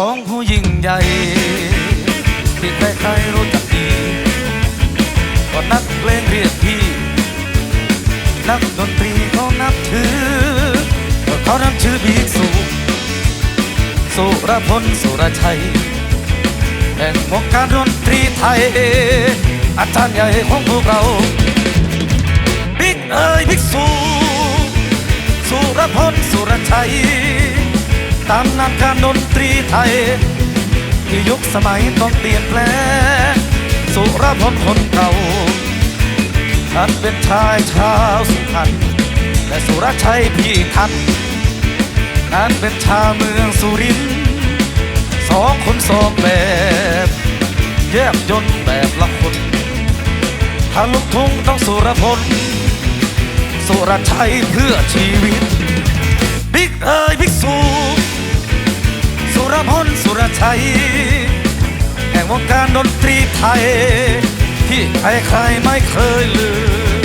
ของผู้ยิ่งใหญ่ ที่ใครๆรู้จักดีก็นักเพลงเรียกพี่ นักดนตรีเขานับถือก็เขานับชื่อบิ๊กสุสุรพลสุรชัยแห่งวงการดนตรีไทย อาจารย์ใหญ่ของพวกเรา บิ๊กเอ้ยบิ๊กสุสุรพลสุรชัย ตามนานการดนตรีไทย ที่ยุคสมัยต้องเปลี่ยนแปลงสุรพลคนเก่าท่านเป็นชายชาวสุพรรณและสุรชัยพี่ทันนั้นเป็นชาวเมืองสุรินทร์สองคนสองแบบ แยบยนต์แบบละคนถ้าลูกทุ่งต้องสุรพลสุรชัยเพื่อชีวิต ลสุรชัยแห่งวงการดนตรีไทย ที่ใครๆไม่เคยลืม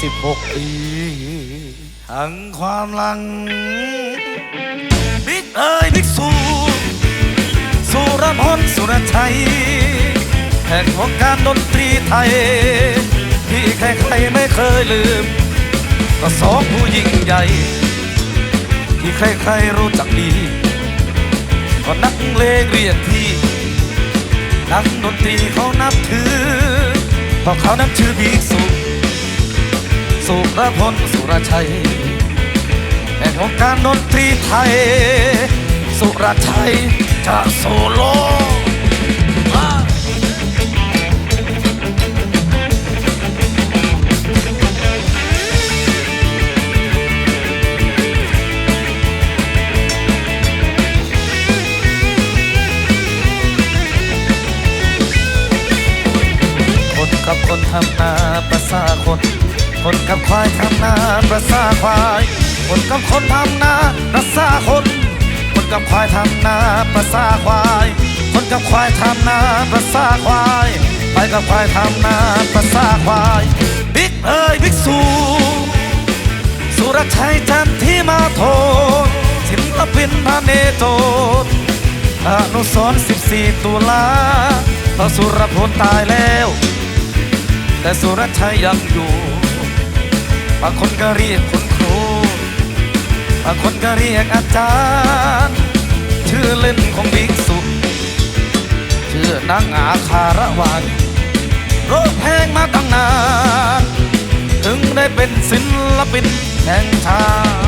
สิบหกปีทั้งความหลัง สุรพลสุรชัย แห่งวงการดนตรีไทย ที่ใครๆไม่เคยลืม ก็สองผู้ยิ่งใหญ่ ที่ใครๆรู้จักดี ก็นักเลงเรียกพี่ นักดนตรีเขานับถือ เพราะเขานับชื่อบิ๊กสูสุรพลสุรชัยแห่งวงการดนตรีไทย สุรชัย จะโซโลมาคนกับคนทำนาประสาคน คนกับควายทำนาประสาควาย คนกับคนทำนาประสาคน กับควายทำนาประสาควาย คนกับควายทำนาประสาควาย ไปกับควายทำนาประสาควายบิ๊กเอ้ยบิ๊กสูสุรชัยจันที่มาโทนศิลปินพระเนโจรอนุสรณ์14ตุลาพระสุรพลตายแล้ว แต่สุรชัยยังอยู่บางคนก็เรียกคุณครูบางคนก็เรียกอาจารย์ ชื่อเล่นของบิ๊กสุชื่อนางอาคารวานโรคแพงมาตั้งนาน ถึงได้เป็นศิลปินแห่งชาติ